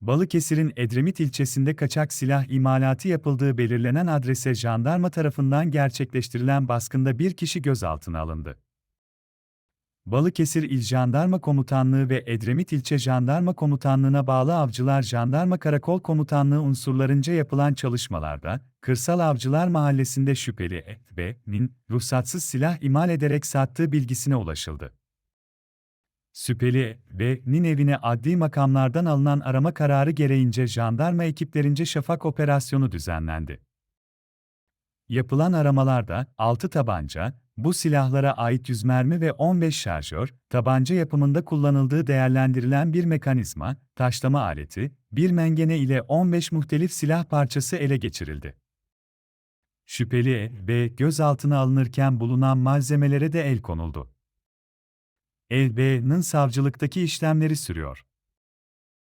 Balıkesir'in Edremit ilçesinde kaçak silah imalatı yapıldığı belirlenen adrese jandarma tarafından gerçekleştirilen baskında bir kişi gözaltına alındı. Balıkesir İl Jandarma Komutanlığı ve Edremit İlçe Jandarma Komutanlığı'na bağlı Avcılar Jandarma Karakol Komutanlığı unsurlarınca yapılan çalışmalarda, Kırsal Avcılar Mahallesi'nde şüpheli E.B.'nin ruhsatsız silah imal ederek sattığı bilgisine ulaşıldı. Şüpheli B'nin evine adli makamlardan alınan arama kararı gereğince jandarma ekiplerince şafak operasyonu düzenlendi. Yapılan aramalarda 6 tabanca, bu silahlara ait 100 mermi ve 15 şarjör, tabanca yapımında kullanıldığı değerlendirilen bir mekanizma, taşlama aleti, bir mengene ile 15 muhtelif silah parçası ele geçirildi. Şüpheli E, B gözaltına alınırken bulunan malzemelere de el konuldu. EB'nin savcılıktaki işlemleri sürüyor.